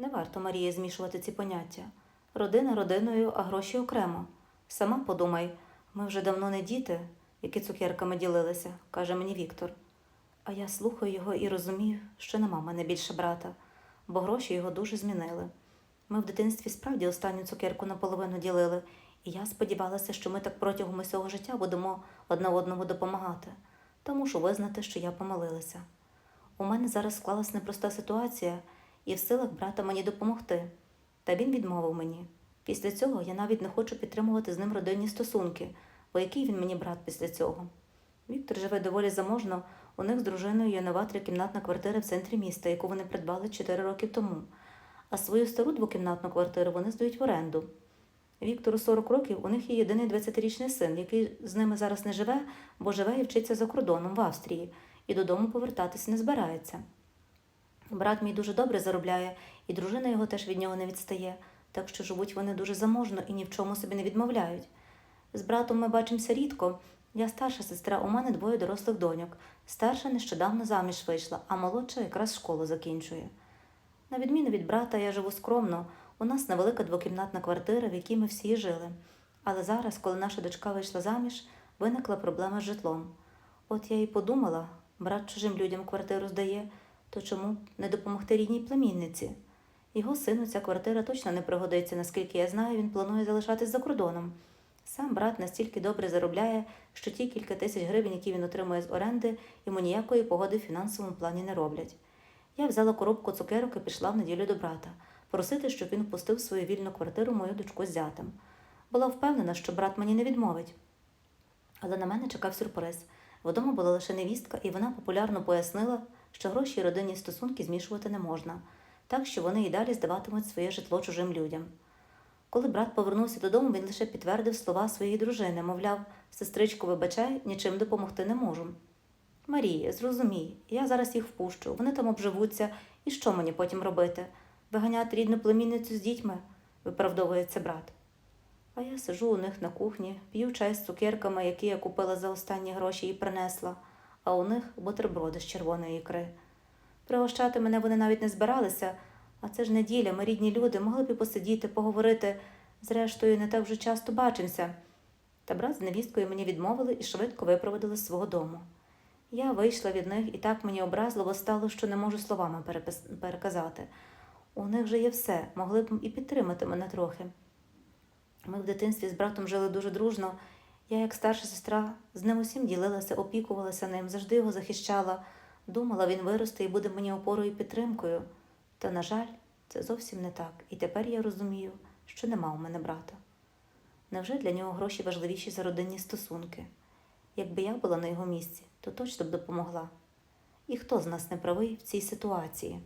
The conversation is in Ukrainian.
Не варто Марії змішувати ці поняття. Родина родиною, а гроші окремо. Сама подумай, ми вже давно не діти, які цукерками ділилися, каже мені Віктор. А я слухаю його і розумію, що нема мене більше брата, бо гроші його дуже змінили. Ми в дитинстві справді останню цукерку наполовину ділили, і я сподівалася, що ми так протягом усього життя будемо одне одному допомагати, та мушу визнати, що я помилилася. У мене зараз склалась непроста ситуація, і в силах брата мені допомогти. Та він відмовив мені. Після цього я навіть не хочу підтримувати з ним родинні стосунки, бо який він мені брат після цього. Віктор живе доволі заможно, у них з дружиною є нова трикімнатна квартира в центрі міста, яку вони придбали 4 роки тому. А свою стару двокімнатну квартиру вони здають в оренду. Віктору 40 років, у них є єдиний 20-річний син, який з ними зараз не живе, бо живе і вчиться за кордоном в Австрії, і додому повертатися не збирається. Брат мій дуже добре заробляє, і дружина його теж від нього не відстає, так що живуть вони дуже заможно і ні в чому собі не відмовляють. З братом ми бачимося рідко. Я старша сестра, у мене двоє дорослих доньок. Старша нещодавно заміж вийшла, а молодша якраз школу закінчує. На відміну від брата, я живу скромно. У нас невелика двокімнатна квартира, в якій ми всі жили. Але зараз, коли наша дочка вийшла заміж, виникла проблема з житлом. От я і подумала, брат чужим людям квартиру здає, то чому не допомогти рідній племінниці? Його сину ця квартира точно не пригодиться, наскільки я знаю, він планує залишатись за кордоном. Сам брат настільки добре заробляє, що ті кілька тисяч гривень, які він отримує з оренди, йому ніякої погоди в фінансовому плані не роблять. Я взяла коробку цукерок і пішла в неділю до брата, просити, щоб він впустив в свою вільну квартиру мою дочку з зятем. Була впевнена, що брат мені не відмовить. Але на мене чекав сюрприз. Вдома була лише невістка, і вона популярно пояснила, що гроші і родинні стосунки змішувати не можна, так що вони і далі здаватимуть своє житло чужим людям. Коли брат повернувся додому, він лише підтвердив слова своєї дружини, мовляв, сестричку, вибачай, нічим допомогти не можу. Марія, зрозумій, я зараз їх впущу, вони там обживуться, і що мені потім робити? Виганяти рідну племінницю з дітьми, виправдовується брат. А я сижу у них на кухні, п'ю чай з цукерками, які я купила за останні гроші і принесла, а у них бутерброди з червоної ікри. Пригощати мене вони навіть не збиралися, а це ж неділя, ми рідні люди, могли б і посидіти, поговорити. Зрештою, не так вже часто бачимося. Та брат з невісткою мені відмовили і швидко випроводили з свого дому. Я вийшла від них і так мені образливо стало, що не можу словами перепис- переказати. У них же є все, могли б і підтримати мене трохи. Ми в дитинстві з братом жили дуже дружно. Я, як старша сестра, з ним усім ділилася, опікувалася ним, завжди його захищала. Думала, він виросте і буде мені опорою і підтримкою. Та, на жаль, це зовсім не так, і тепер я розумію, що нема у мене брата. Невже для нього гроші важливіші за родинні стосунки? Якби я була на його місці, то точно б допомогла. І хто з нас не правий в цій ситуації?